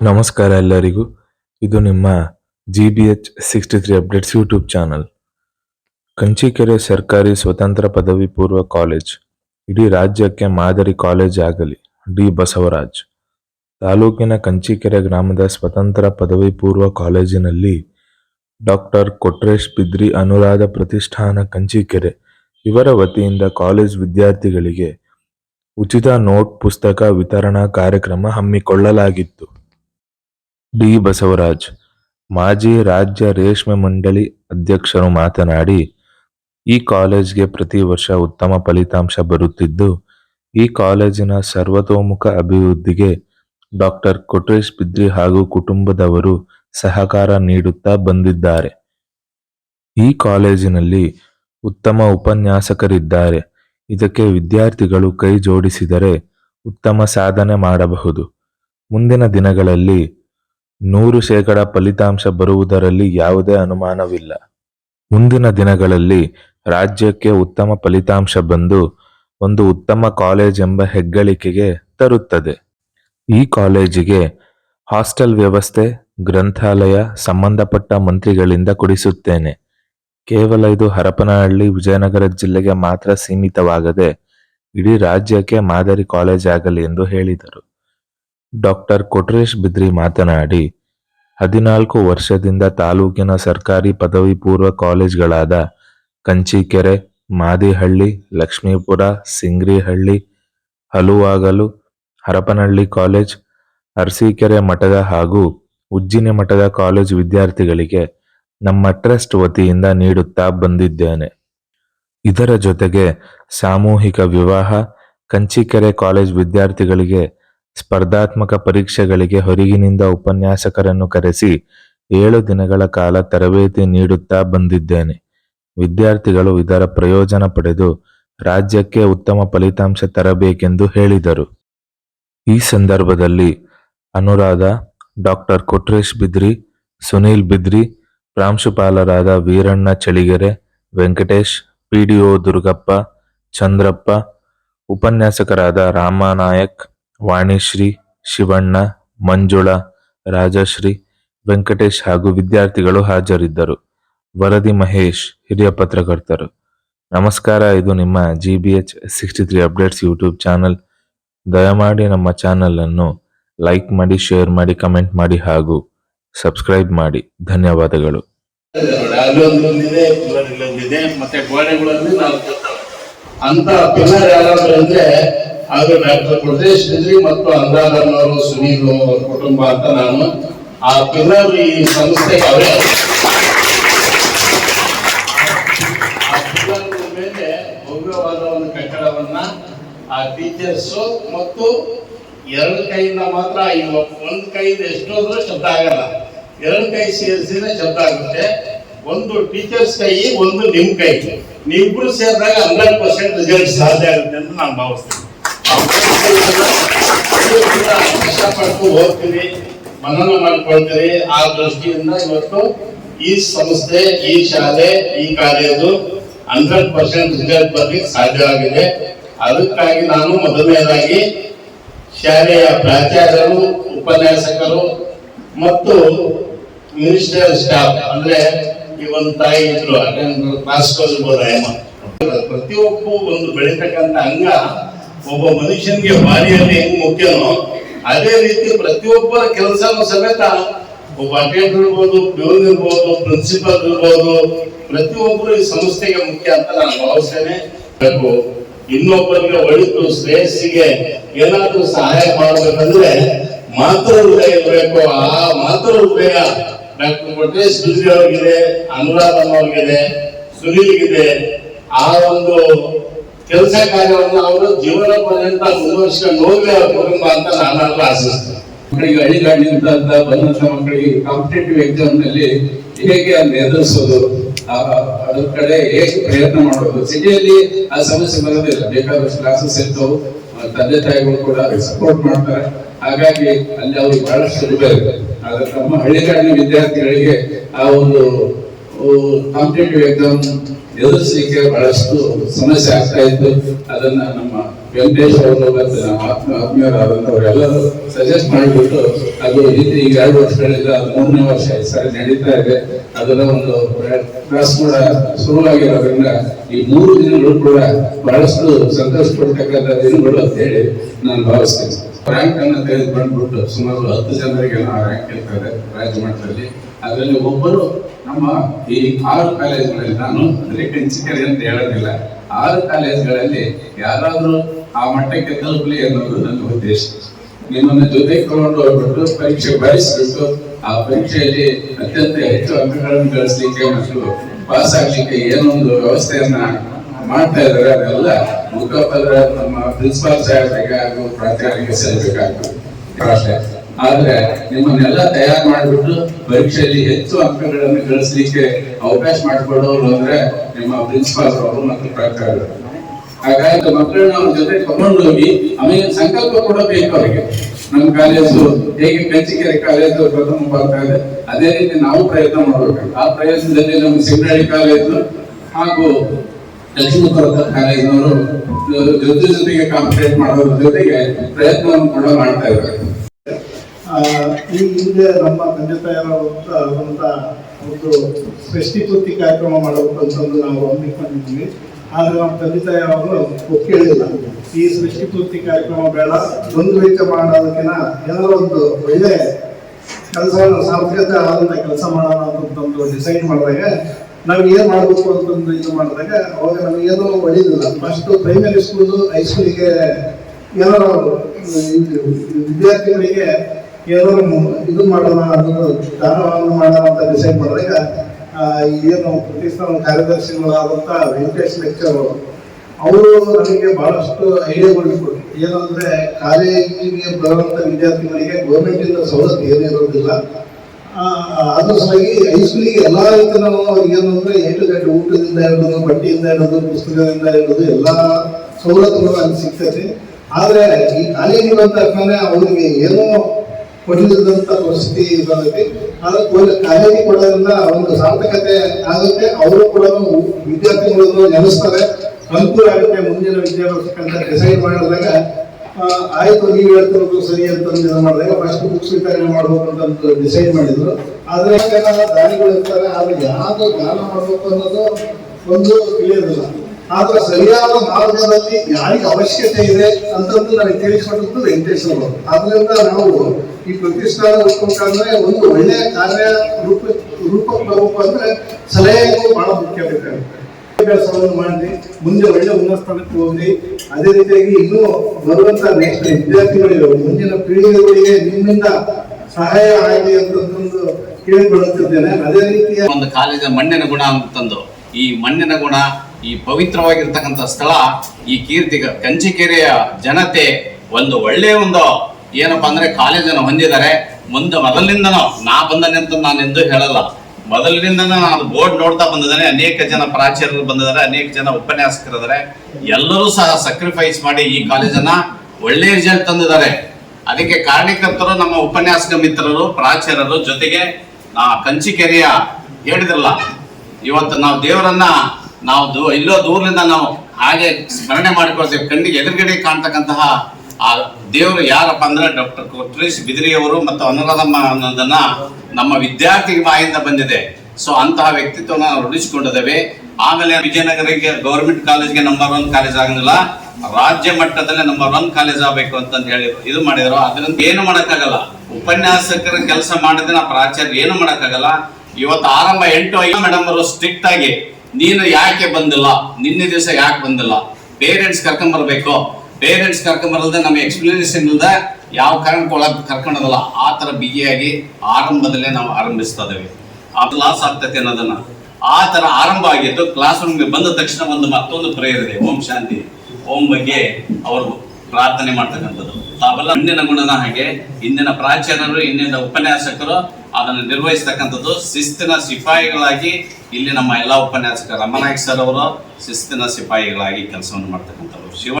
ನಮಸ್ಕಾರ ಎಲ್ಲರಿಗೂ. ಇದು ನಿಮ್ಮ G B H sixty three updates YouTube channel Kanchikere ಸರ್ಕಾರಿ ಸ್ವತಂತ್ರ ಪದವಿ ಪೂರ್ವ ಕಾಲೇಜ್ ಇಡೀ ರಾಜ್ಯಕ್ಕೆ ಮಾದರಿ ಕಾಲೇಜ್ ಆಗಲಿ ಡಿ ಬಸವರಾಜ್ ತಾಲೂಕಿನ ಕಂಚಿಕೆರೆ ಗ್ರಾಮದ ಸ್ವತಂತ್ರ ಪದವಿ ಪೂರ್ವ ಕಾಲೇಜಿನಲ್ಲಿ ಡಾಕ್ಟರ್ ಕೊಟ್ರೇಶ್ ಬಿದ್ರಿ ಅನುರಾಧ ಪ್ರತಿಷ್ಠಾನ ಕಂಚಿಕೆರೆ ಇವರ ವತಿಯಿಂದ ಕಾಲೇಜ್ ವಿದ್ಯಾರ್ಥಿಗಳಿಗೆ ಉಚಿತ ನೋಟ್ ಪುಸ್ತಕ ವಿತರಣಾ ಕಾರ್ಯಕ್ರಮ ಹಮ್ಮಿಕೊಳ್ಳಲಾಗಿತ್ತು. ಡಿ ಬಸವರಾಜ್, ಮಾಜಿ ರಾಜ್ಯ ರೇಷ್ಮೆ ಮಂಡಳಿ ಅಧ್ಯಕ್ಷರು ಮಾತನಾಡಿ, ಈ ಕಾಲೇಜ್ಗೆ ಪ್ರತಿ ವರ್ಷ ಉತ್ತಮ ಫಲಿತಾಂಶ ಬರುತ್ತಿದ್ದು, ಈ ಕಾಲೇಜಿನ ಸರ್ವತೋಮುಖ ಅಭಿವೃದ್ಧಿಗೆ ಡಾಕ್ಟರ್ ಕೊಟ್ರೇಶ್ ಬಿದ್ರಿ ಹಾಗೂ ಕುಟುಂಬದವರು ಸಹಕಾರ ನೀಡುತ್ತಾ ಬಂದಿದ್ದಾರೆ. ಈ ಕಾಲೇಜಿನಲ್ಲಿ ಉತ್ತಮ ಉಪನ್ಯಾಸಕರಿದ್ದಾರೆ. ಇದಕ್ಕೆ ವಿದ್ಯಾರ್ಥಿಗಳು ಕೈ ಜೋಡಿಸಿದರೆ ಉತ್ತಮ ಸಾಧನೆ ಮಾಡಬಹುದು. ಮುಂದಿನ ದಿನಗಳಲ್ಲಿ ನೂರು ಶೇಕಡ ಫಲಿತಾಂಶ ಬರುವುದರಲ್ಲಿ ಯಾವುದೇ ಅನುಮಾನವಿಲ್ಲ. ಮುಂದಿನ ದಿನಗಳಲ್ಲಿ ರಾಜ್ಯಕ್ಕೆ ಉತ್ತಮ ಫಲಿತಾಂಶ ಬಂದು ಒಂದು ಉತ್ತಮ ಕಾಲೇಜ್ ಎಂಬ ಹೆಗ್ಗಳಿಕೆಗೆ ತರುತ್ತದೆ. ಈ ಕಾಲೇಜಿಗೆ ಹಾಸ್ಟೆಲ್ ವ್ಯವಸ್ಥೆ, ಗ್ರಂಥಾಲಯ ಸಂಬಂಧಪಟ್ಟ ಮಂತ್ರಿಗಳಿಂದ ಕೊಡಿಸುತ್ತೇನೆ. ಕೇವಲ ಇದು ಹರಪನಹಳ್ಳಿ ವಿಜಯನಗರ ಜಿಲ್ಲೆಗೆ ಮಾತ್ರ ಸೀಮಿತವಾಗದೆ ಇಡೀ ರಾಜ್ಯಕ್ಕೆ ಮಾದರಿ ಕಾಲೇಜ್ ಆಗಲಿ ಎಂದು ಹೇಳಿದರು. ಡಾಕ್ಟರ್ ಕೊಟ್ರೇಶ್ ಬಿದ್ರಿ ಮಾತನಾಡಿ, ಹದಿನಾಲ್ಕು ವರ್ಷದಿಂದ ತಾಲೂಕಿನ ಸರ್ಕಾರಿ ಪದವಿ ಪೂರ್ವ ಕಾಲೇಜ್ಗಳಾದ ಕಂಚಿಕೆರೆ, ಮಾದಿಹಳ್ಳಿ, ಲಕ್ಷ್ಮೀಪುರ, ಸಿಂಗ್ರಿಹಳ್ಳಿ, ಹಲುವಾಗಲು, ಹರಪನಹಳ್ಳಿ ಕಾಲೇಜ್, ಅರಸೀಕೆರೆ ಮಠದ ಹಾಗೂ ಉಜ್ಜಿನಿ ಮಠದ ಕಾಲೇಜ್ ವಿದ್ಯಾರ್ಥಿಗಳಿಗೆ ನಮ್ಮ ಟ್ರಸ್ಟ್ ವತಿಯಿಂದ ನೀಡುತ್ತಾ ಬಂದಿದ್ದೇನೆ. ಇದರ ಜೊತೆಗೆ ಸಾಮೂಹಿಕ ವಿವಾಹ, ಕಂಚಿಕೆರೆ ಕಾಲೇಜ್ ವಿದ್ಯಾರ್ಥಿಗಳಿಗೆ ಸ್ಪರ್ಧಾತ್ಮಕ ಪರೀಕ್ಷೆಗಳಿಗೆ ಹೊರಗಿನಿಂದ ಉಪನ್ಯಾಸಕರನ್ನು ಕರೆಸಿ ಏಳು ದಿನಗಳ ಕಾಲ ತರಬೇತಿ ನೀಡುತ್ತಾ ಬಂದಿದ್ದೇನೆ. ವಿದ್ಯಾರ್ಥಿಗಳು ಇದರ ಪ್ರಯೋಜನ ಪಡೆದು ರಾಜ್ಯಕ್ಕೆ ಉತ್ತಮ ಫಲಿತಾಂಶ ತರಬೇಕೆಂದು ಹೇಳಿದರು. ಈ ಸಂದರ್ಭದಲ್ಲಿ ಅನುರಾಧ, ಡಾಕ್ಟರ್ ಕೊಟ್ರೇಶ್ ಬಿದ್ರಿ, ಸುನೀಲ್ ಬಿದ್ರಿ, ಪ್ರಾಂಶುಪಾಲರಾದ ವೀರಣ್ಣ ಚಳಿಗೆರೆ, ವೆಂಕಟೇಶ್ ಪಿಡಿಒ ದುರ್ಗಪ್ಪ, ಚಂದ್ರಪ್ಪ, ಉಪನ್ಯಾಸಕರಾದ ರಾಮನಾಯಕ್ ವಾಣಿಶ್ರೀ, ಶಿವಣ್ಣ, ಮಂಜುಳಾ, ರಾಜಶ್ರೀ, ವೆಂಕಟೇಶ್ ಹಾಗೂ ವಿದ್ಯಾರ್ಥಿಗಳು ಹಾಜರಿದ್ದರು. ವರದಿ ಮಹೇಶ್, ಹಿರಿಯ ಪತ್ರಕರ್ತರು. ನಮಸ್ಕಾರ, ಇದು ನಿಮ್ಮ G B H sixty three updates YouTube channel. ದಯಮಾಡಿ ನಮ್ಮ ಚಾನಲನ್ನು ಲೈಕ್ ಮಾಡಿ, ಶೇರ್ ಮಾಡಿ, ಕಮೆಂಟ್ ಮಾಡಿ ಹಾಗೂ ಸಬ್ಸ್ಕ್ರೈಬ್ ಮಾಡಿ. ಧನ್ಯವಾದಗಳು. ಮತ್ತೆ ಗೋಡೆಗಳಲ್ಲಿ ನಾವು ಅಂತ ಅಂದ್ರೆ ಅದು ಡಾಕ್ಟರ್ ಪ್ರದೇಶ್ ಬಿದ್ರಿ ಮತ್ತು ಅಂದಾದನ್ನವರು ಸುನೀಲ್ ಅವರ ಕುಟುಂಬ ಅಂತ ನಾನು ಆ ಪಿಲ್ಲರ್ ಈ ಸಂಸ್ಥೆಗೆ ಅವರೇ ಮೇಲೆ ಭವ್ಯವಾದ ಒಂದು ಕಟ್ಟಡವನ್ನ ಆ ಟೀಚರ್ಸ್ ಮತ್ತು ಎರಡು ಕೈಯಿಂದ ಮಾತ್ರ ಇವಾಗ ಒಂದ್ ಕೈಯಿಂದ ಎಷ್ಟೋದ್ರೂ ಶಬ್ದ ಆಗಲ್ಲ. ಎರಡು ಕೈ ಸೇರಿಸಿದ್ರೆ ಶಬ್ದ ಆಗುತ್ತೆ. ಒಂದು ಟೀಚರ್ಸ್ ಕೈ, ಒಂದು ನಿಮ್ ಕೈ. ನೀವಿಬ್ರು ಸೇರಿದಾಗ ಹಂಡ್ರೆಡ್ ಪರ್ಸೆಂಟ್ ರಿಸಲ್ಟ್ ಸಾಧ್ಯ ಆಗುತ್ತೆ ಅಂತ ನಾನು ಭಾವಿಸ್ತೀನಿ. ಕಷ್ಟಪಟ್ಟು ಹೋಗ್ತೀರಿ ಮನನ ಮಾಡ್ಕೊಳ್ತೀವಿ ಆ ದೃಷ್ಟಿಯಿಂದ ಇವತ್ತು ಈ ಸಂಸ್ಥೆ, ಈ ಶಾಲೆ, ಈ ಕಾರ್ಯದು ಹಂಡ್ರೆಡ್ ಪರ್ಸೆಂಟ್ ರಿಸಲ್ಟ್ ಬರ್ಲಿಕ್ಕೆ ಸಾಧ್ಯವಾಗಿದೆ. ಅದಕ್ಕಾಗಿ ನಾನು ಮೊದಲನೇದಾಗಿ ಶಾಲೆಯ ಪ್ರಾಚಾರ್ಯರು ಉಪನ್ಯಾಸಕರು ಮತ್ತು ಮಿನಿಸ್ಟರ್ ಸ್ಟಾಫ್ ಅಂದ್ರೆ ಈ ಒಂದು ತಾಯಿ ಇದ್ರು ಕ್ಲಾಸ್ ಪ್ರತಿಯೊಬ್ಬ ಒಂದು ಬೆಳೀತಕ್ಕಂಥ ಅಂಗ ಒಬ್ಬ ಮನುಷ್ಯನಿಗೆ ಬಾರಿಯಲ್ಲಿ ಹೆಂಗ್ ಮುಖ್ಯನೋ ಅದೇ ರೀತಿ ಪ್ರತಿಯೊಬ್ಬರ ಕೆಲಸ ಸಮೇತ ಒಬ್ಬ ಅಟೆಂಡ್ ಇರ್ಬೋದು ಪ್ಯೂನ್ ಇರ್ಬೋದು, ಪ್ರಿನ್ಸಿಪಲ್ ಇರ್ಬೋದು, ಪ್ರತಿಯೊಬ್ಬರು ಈ ಸಂಸ್ಥೆಗೆ ಮುಖ್ಯ ಅಂತ ನಾನು ಭಾವಿಸ್ತೇನೆ. ಇನ್ನೊಬ್ಬರಿಗೆ ಒಳಿತು, ಶ್ರೇಯಸ್ಸಿಗೆ ಏನಾದ್ರೂ ಸಹಾಯ ಮಾಡಬೇಕಂದ್ರೆ ಮಾತೃ ಹೃದಯ ಇರಬೇಕು. ಆ ಮಾತೃ ಹೃದಯ ಡಾಕ್ಟರ್ ಕೊಟ್ರೇಶ್ ಬಿದ್ರಿ ಅವ್ರಿಗಿದೆ ಅನುರಾಧಮ್ಮ ಅವ್ರಿಗಿದೆ, ಸುನೀಲ್ಗಿದೆ. ಆ ಒಂದು ಕೆಲಸ ಕಾರ್ಯವನ್ನು ಅವರು ಜೀವನ ಪರ್ಯಂತ ಹೋಗ್ಲಿ ಅವ್ರ ಕುಟುಂಬ ಅಂತ ನಾನಾದ್ರೂ ಆಶಿಸ್ತೇನೆ. ಮಕ್ಕಳಿಗೆ ಹಳ್ಳಿಗಳಿಂದ ಬಂದಂತ ಮಕ್ಕಳಿಗೆ ಕಾಂಪಿಟೇಟಿವ್ ಎಕ್ಸಾಮ್ನಲ್ಲಿ ಹೇಗೆ ಎದುರಿಸೋದು ಅದ್ರ ಕಡೆ ಹೇಗೆ ಪ್ರಯತ್ನ ಮಾಡೋದು, ಸಿಟಿಯಲ್ಲಿ ಆ ಸಮಸ್ಯೆ ಬರೋದಿಲ್ಲ. ಬೇಕಾದಷ್ಟು ಕ್ಲಾಸಸ್ ಇರ್ತವು ತಂದೆ ತಾಯಿಗಳು ಕೂಡ ಸಪೋರ್ಟ್ ಮಾಡ್ತಾರೆ. ಹಾಗಾಗಿ ಅಲ್ಲಿ ಅವ್ರಿಗೆ ಬಹಳಷ್ಟು ಇರಬೇಕು ಆದ್ರೆ ನಮ್ಮ ಹಳ್ಳಿಗಾಡಿನ ವಿದ್ಯಾರ್ಥಿಗಳಿಗೆ ಆ ಒಂದು ಕಾಂಪಿಟೇಟಿವ್ ಎಕ್ಸಾಮ್ ಎದುರಿಸಲಿಕ್ಕೆ ಬಹಳಷ್ಟು ಸಮಸ್ಯೆ ಆಗ್ತಾ ಇತ್ತು. ಅದನ್ನ ನಮ್ಮ ವೆಂಕಟೇಶ್ ಅವರು ಮತ್ತೆ ಆತ್ಮ ಆತ್ಮೀಯರಾದಂಥವರೆಲ್ಲರೂ ಸಜೆಸ್ಟ್ ಮಾಡಿಬಿಟ್ಟು ಅದು ರೀತಿ ಈಗ ಎರಡು ವರ್ಷಗಳಿಂದ ಮೂರನೇ ವರ್ಷ ಈ ನಡೀತಾ ಇದೆ. ಅದರ ಒಂದು ಕ್ಲಾಸ್ ಕೂಡ ಶುರುವಾಗಿರೋದ್ರಿಂದ ಈ ಮೂರು ದಿನಗಳು ಕೂಡ ಬಹಳಷ್ಟು ಸಂತೋಷ ಪಡ್ತಕ್ಕಂಥ ದಿನಗಳು ಅಂತ ಹೇಳಿ ನಾನು ಭಾವಿಸ್ತೇನೆ. ರ್ಯಾಂಕ್ ಅನ್ನು ತೆಗೆದುಕೊಂಡ್ಬಿಟ್ಟು ಸುಮಾರು ಹತ್ತು ಜನರಿಗೆ ನಾವು ರ್ಯಾಂಕ್ ಇರ್ತಾರೆ ರಾಜ್ಯ ಮಟ್ಟದಲ್ಲಿ ಅದರಲ್ಲಿ ಒಬ್ಬರು ನಮ್ಮ ಈ ಆರು ಕಾಲೇಜುಗಳಲ್ಲಿ ನಾನು ಅಂದ್ರೆ ಅಂತ ಹೇಳೋದಿಲ್ಲ. ಆರು ಕಾಲೇಜ್ಗಳಲ್ಲಿ ಯಾರಾದ್ರೂ ಆ ಮಟ್ಟಕ್ಕೆ ತಲುಪಲಿ ಅನ್ನೋದು ನನ್ನ ಉದ್ದೇಶ. ನಿಮ್ಮನ್ನ ಜೊತೆ ತಗೊಂಡು ಹೋಗ್ಬಿಟ್ಟು ಪರೀಕ್ಷೆ ಬರೆಸ್ಬಿಟ್ಟು ಆ ಪರೀಕ್ಷೆಯಲ್ಲಿ ಅತ್ಯಂತ ಹೆಚ್ಚು ಅಂಕಗಳನ್ನು ಗಳಿಸ್ಲಿಕ್ಕೆ ಮತ್ತು ಪಾಸ್ ಆಗ್ಲಿಕ್ಕೆ ಏನೊಂದು ವ್ಯವಸ್ಥೆಯನ್ನ ಮಾಡ್ತಾ ಇದ್ದಾರೆ, ಅದೆಲ್ಲ ಮುಖಪದ್ರ ನಮ್ಮ ಪ್ರಿನ್ಸಿಪಾಲ್ ಸಾಹೇಬರಿಗೆ ಹಾಗೂ ಪ್ರಾಚಾರ್ಯರಿಗೆ ಸಲ್ಲಬೇಕಾಗ್ತದೆ. ಅಷ್ಟೇ ಆದ್ರೆ ನಿಮ್ಮನ್ನೆಲ್ಲ ತಯಾರು ಮಾಡಿಬಿಟ್ಟು ಪರೀಕ್ಷೆಯಲ್ಲಿ ಹೆಚ್ಚು ಅಂಕಗಳನ್ನು ಗಳಿಸಲಿಕ್ಕೆ ಅವಕಾಶ ಮಾಡಿಕೊಡೋರು ಅಂದ್ರೆ ನಿಮ್ಮ ಪ್ರಿನ್ಸಿಪಾಲ್ ಅವರು ಮತ್ತು ಪ್ರಾಚಾರ್ಯರು ಹಾಗಾಗಿ ಮಕ್ಕಳನ್ನ ಅವ್ರ ಜೊತೆ ತಗೊಂಡೋಗಿ ಆಮೇಲೆ ಸಂಕಲ್ಪ ಕೊಡಬೇಕು ಅವರಿಗೆ. ನಮ್ಮ ಕಾಲೇಜು ಹೇಗೆ ಕಂಚಿಕೆರೆ ಕಾಲೇಜು ಪ್ರಥಮ ಬರ್ತಾ ಇದೆ, ಅದೇ ರೀತಿ ನಾವು ಪ್ರಯತ್ನ ಮಾಡಬೇಕು. ಆ ಪ್ರಯತ್ನದಲ್ಲಿ ನಮ್ಮ ಸಿಂಗಡಿ ಕಾಲೇಜು ಹಾಗೂ ಲಕ್ಷ್ಮೀಪುರದ ಕಾಲೇಜಿನವರು ಜೊತೆ ಜೊತೆಗೆ ಕಾಂಪಿಟೇಟ್ ಮಾಡೋದ್ರ ಜೊತೆಗೆ ಪ್ರಯತ್ನವನ್ನು ಕೂಡ ಮಾಡ್ತಾ ಇದ್ದಾರೆ. ಈ ಹಿಂದೆ ನಮ್ಮ ತಂದೆ ತಾಯಿಯವರಂತ ಒಂದು ಷಷ್ಠಿಪೂರ್ತಿ ಕಾರ್ಯಕ್ರಮ ಮಾಡಬೇಕು ಅಂತಂದು ನಾವು ಹಮ್ಮಿಕೊಂಡಿದ್ವಿ ಆದರೆ ನಮ್ಮ ತಂದೆ ತಾಯಿಯವರು ಒಪ್ಪಿರಲಿಲ್ಲ. ಈ ಸೃಷ್ಟಿಪೂರ್ತಿ ಕಾರ್ಯಕ್ರಮ ಬೇಡ ಒಂದು ವೆಚ್ಚ ಮಾಡೋದಕ್ಕಿಂತ ಏನಾದ್ರು ಒಂದು ಒಳ್ಳೆ ಕೆಲಸವನ್ನು ಸಾಮರ್ಥ್ಯತೆ ಆದಂಥ ಕೆಲಸ ಮಾಡೋಣ ಅಂತ ಒಂದು ಡಿಸೈಡ್ ಮಾಡಿದಾಗ ನಾವು ಏನ್ ಮಾಡಬೇಕು ಅಂತಂದು ಇದು ಮಾಡಿದಾಗ ಅವಾಗ ನಮಗೇನು ಒಳ್ಳೇದಿಲ್ಲ ಫಸ್ಟ್ ಪ್ರೈಮರಿ ಸ್ಕೂಲು ಹೈಸ್ಕೂಲಿಗೆ ಏನಾದ್ರು ವಿದ್ಯಾರ್ಥಿಗಳಿಗೆ ಏನೋ ಇದು ಮಾಡೋಣ ಅದನ್ನು ದಾನವನ್ನು ಮಾಡೋಣ ಅಂತ ಡಿಸೈಡ್ ಮಾಡಿದಾಗ ಏನು ಪ್ರತಿಷ್ಠಾನ ಕಾರ್ಯದರ್ಶಿಗಳಾದಂಥ ವೆಂಕಟೇಶ್ ಲೆಕ್ಚರ್ ಅವರು ನನಗೆ ಬಹಳಷ್ಟು ಐಡಿಯಾಗಳು ಕೊಟ್ಟರು ಏನಂದ್ರೆ ಕಾಲೇಜಿಗೆ ಬರುವಂತ ವಿದ್ಯಾರ್ಥಿಗಳಿಗೆ ಗೌರ್ಮೆಂಟಿಂದ ಸವಲತ್ತು ಏನಿರೋದಿಲ್ಲ ಆ, ಅದ್ರ ಸಲುವಾಗಿ ಹೈಸ್ಕೂಲಿಗೆ ಎಲ್ಲಾ ರೀತಿಯ ಏನು ಅಂದ್ರೆ ಎಂಟು ಗಂಟೆ ಊಟದಿಂದ ಹಿಡಿದು ಬಟ್ಟೆಯಿಂದ ಹಿಡಿದು ಪುಸ್ತಕದಿಂದ ಹಿಡಿದು ಎಲ್ಲಾ ಸವಲತ್ತುಗಳು ಅಲ್ಲಿ ಸಿಗ್ತೈತಿ ಆದರೆ ಈ ಕಾಲೇಜಿಗೆ ಬಂದ ತಕ್ಷಣ ಅವರಿಗೆ ಏನೋ ಕೊಡಲಿಲ್ಲದಂತ ಪರಿಸ್ಥಿತಿ ಬಂದೈತಿ. ಅದಕ್ಕೆ ಒಂದು ಕಾಲೇಜಿಗೆ ಕೊಡೋದ್ರಿಂದ ಒಂದು ಸಾರ್ಥಕತೆ ಆಗುತ್ತೆ. ಅವರು ಕೂಡ ವಿದ್ಯಾರ್ಥಿಗಳನ್ನು ನೆನೆಸ್ತಾರೆ. ಅನುಕೂಲ ಆಗುತ್ತೆ ಮುಂದಿನ ವಿದ್ಯಾಭ್ಯಾಸಕ್ಕಂತ ಡಿಸೈಡ್ ಮಾಡಿದಾಗ ಆಯಿತು, ನೀವು ಹೇಳ್ತಿರೋದು ಸರಿ ಅಂತಂದು ಇದು ಮಾಡಿದಾಗ ಫಸ್ಟ್ ಬುಕ್ಸ್ ವಿತರಣೆ ಮಾಡ್ಬೇಕು ಅಂತ ಡಿಸೈಡ್ ಮಾಡಿದ್ರು. ಆದ್ರೆ ದಾನಿಗಳು ಇರ್ತಾರೆ ಆದ್ರೆ ಯಾವ್ದು ದಾನ ಮಾಡಬೇಕು ಅನ್ನೋದು ಒಂದು ತಿಳಿಯೋದಿಲ್ಲ. ಆದ್ರೆ ಸರಿಯಾದ ಮಾರ್ಗದಲ್ಲಿ ಯಾರಿಗೆ ಅವಶ್ಯಕತೆ ಇದೆ ಅಂತಂದು ನನಗೆ ತಿಳಿಸ್ಕೊಟ್ಟದ್ದು ವೆಂಕಟೇಶ್ ಅವರು. ನಾವು ಈ ಪ್ರತಿಷ್ಠಾನ ಉಟ್ಬೇಕಂದ್ರೆ ಒಂದು ಒಳ್ಳೆಯ ಕಾರ್ಯ ರೂಪ ರೂಪ ಬರಬೇಕು ಅಂದ್ರೆ ಸಲಹೆಗಳು ಬಹಳ ಮುಖ್ಯ ಬೇಕಾಗುತ್ತೆ. ಮಾಡಿ, ಮುಂದೆ ಒಳ್ಳೆ ಉನ್ನತ ಸ್ಥಾನಕ್ಕೆ ಹೋಗಿ, ಅದೇ ರೀತಿಯಾಗಿ ಇನ್ನೂ ಬರುವಂತ ನೆಕ್ಸ್ಟ್ ವಿದ್ಯಾರ್ಥಿಗಳಿಗೆ ಮುಂದಿನ ಪೀಳಿಗೆಗಳಿಗೆ ನಿಮ್ಮಿಂದ ಸಹಾಯ ಆಗಲಿ ಅಂತಂದು ಕೇಳಿಕೊಳ್ಳುತ್ತಿದ್ದೇನೆ ಅದೇ ರೀತಿಯ ಒಂದು ಕಾಲೇಜ ಮಣ್ಣಿನ ಗುಣ ಅಂತಂದು. ಈ ಮಣ್ಣಿನ ಗುಣ ಈ ಪವಿತ್ರವಾಗಿರ್ತಕ್ಕಂಥ ಸ್ಥಳ, ಈ ಕೀರ್ತಿಗ, ಕಂಚಿಕೆರೆಯ ಜನತೆ ಒಂದು ಒಳ್ಳೆಯ ಒಂದು ಏನಪ್ಪ ಅಂದ್ರೆ ಕಾಲೇಜನ್ನು ಹೊಂದಿದ್ದಾರೆ. ಮುಂದೆ ಮೊದಲಿನಿಂದನೂ ನಾ ಬಂದನೆ ಅಂತ ನಾನು ಎಂದೂ ಹೇಳಲ್ಲ. ಮೊದಲಿನಿಂದ ನಾನು ಬೋರ್ಡ್ ನೋಡ್ತಾ ಬಂದಿದ್ದಾನೆ. ಅನೇಕ ಜನ ಪ್ರಾಚಾರ್ಯರು ಬಂದಿದ್ದಾರೆ, ಅನೇಕ ಜನ ಉಪನ್ಯಾಸಕರಿದ್ದಾರೆ. ಎಲ್ಲರೂ ಸಹ ಸಕ್ರಿಫೈಸ್ ಮಾಡಿ ಈ ಕಾಲೇಜನ್ನ ಒಳ್ಳೆಯ ರಿಸಲ್ಟ್ ತಂದಿದ್ದಾರೆ. ಅದಕ್ಕೆ ಕಾರ್ಯಕರ್ತರು, ನಮ್ಮ ಉಪನ್ಯಾಸಕ ಮಿತ್ರರು, ಪ್ರಾಚಾರ್ಯರು ಜೊತೆಗೆ ಆ ಕಂಚಿಕೆರೆಯ ಹೇಳಿದ್ರಲ್ಲ, ಇವತ್ತು ನಾವು ದೇವರನ್ನ ನಾವು ದೂ, ಇಲ್ಲೋ ದೂರದಿಂದ ನಾವು ಹಾಗೆ ಸ್ಮರಣೆ ಮಾಡಿಕೊಳ್ತೇವೆ. ಕಣ್ಣಿಗೆ ಎದುರುಗಡೆ ಕಾಣ್ತಕ್ಕಂತಹ ಆ ದೇವರು ಯಾರಪ್ಪ ಅಂದ್ರೆ ಡಾಕ್ಟರ್ ಕೊಟ್ರೇಶ್ ಬಿದಿರಿಯವರು ಮತ್ತು ಅನುರಾಧಮ್ಮ ಅನ್ನೋದನ್ನ ನಮ್ಮ ವಿದ್ಯಾರ್ಥಿ ಬಾಯಿಂದ ಬಂದಿದೆ. ಸೊ ಅಂತಹ ವ್ಯಕ್ತಿತ್ವನ ನಾವು ರೂಢಿಸಿಕೊಂಡಿದ್ದೇವೆ. ಆಮೇಲೆ ವಿಜಯನಗರಿಗೆ ಗೌರ್ಮೆಂಟ್ ಕಾಲೇಜ್ಗೆ ನಂಬರ್ ಒನ್ ಕಾಲೇಜ್ ಆಗಂಗಿಲ್ಲ. ರಾಜ್ಯ ಮಟ್ಟದಲ್ಲಿ ನಂಬರ್ ಒನ್ ಕಾಲೇಜ್ ಆಗಬೇಕು ಅಂತ ಹೇಳಿ ಇದು ಮಾಡಿದ್ರು. ಅದರಿಂದ ಏನು ಮಾಡಕ್ಕಾಗಲ್ಲ. ಉಪನ್ಯಾಸಕರ ಕೆಲಸ ಮಾಡಿದ್ರೆ ನಾ ಪ್ರಾಚಾರ್ಯ ಏನು ಮಾಡೋಕ್ಕಾಗಲ್ಲ. ಇವತ್ತು ಆರಂಭ ಎಂಟು ಐದು ಮೇಡಮ್ ಅವರು ಸ್ಟ್ರಿಕ್ಟ್ ಆಗಿ ನೀನು ಯಾಕೆ ಬಂದಿಲ್ಲ? ನಿನ್ನೆ ದಿವಸ ಯಾಕೆ ಬಂದಿಲ್ಲ? ಪೇರೆಂಟ್ಸ್ ಕರ್ಕೊಂಡ್ ಬರ್ಬೇಕು. ಪೇರೆಂಟ್ಸ್ ಕರ್ಕೊಂಡ್ ಬರಲ್ದೆ ನಮ್ಮ ಎಕ್ಸ್ಪ್ಲನೇಷನ್ ಇಲ್ಲದೆ ಯಾವ ಕಾರಣಕ್ಕೆ ಒಳಗೆ ಕರ್ಕೊಂಡೋದಲ್ಲ ಆ ಥರ ಬಿಗಿಯಾಗಿ ಆರಂಭದಲ್ಲೇ ನಾವು ಆರಂಭಿಸ್ತಾ ಇದ್ದೇವೆ. ಆ ಲಾಸ್ ಆಗ್ತೈತೆ ಅನ್ನೋದನ್ನ. ಆ ಥರ ಆರಂಭ ಆಗಿದ್ದು ಕ್ಲಾಸ್ ರೂಮ್ಗೆ ಬಂದ ತಕ್ಷಣ ಒಂದು ಮತ್ತೊಂದು ಪ್ರೇಯರ್ ಇದೆ. ಓಂ ಶಾಂತಿ, ಓಂ ಬಗ್ಗೆ ಅವರು ಪ್ರಾರ್ಥನೆ ಮಾಡ್ತಕ್ಕಂಥದ್ದು. ತಾವೆಲ್ಲ ಹಿಂದಿನ ಗುಣನ ಹಾಗೆ ಇಂದಿನ ಪ್ರಾಚಾರ್ಯರು ಇಂದಿನ ಉಪನ್ಯಾಸಕರು ಅದನ್ನು ನಿರ್ವಹಿಸ್ತಕ್ಕಂಥದ್ದು ಶಿಸ್ತಿನ ಸಿಪಾಯಿಗಳಾಗಿ ಇಲ್ಲಿ ನಮ್ಮ ಎಲ್ಲ ಉಪನ್ಯಾಸಕ ರಮನಾಯಕ್ ಸರ್ ಅವರು ಶಿಸ್ತಿನ ಸಿಪಾಯಿಗಳಾಗಿ ಕೆಲಸವನ್ನು ಮಾಡ್ತಕ್ಕಂಥವ್ರು. ಶಿವ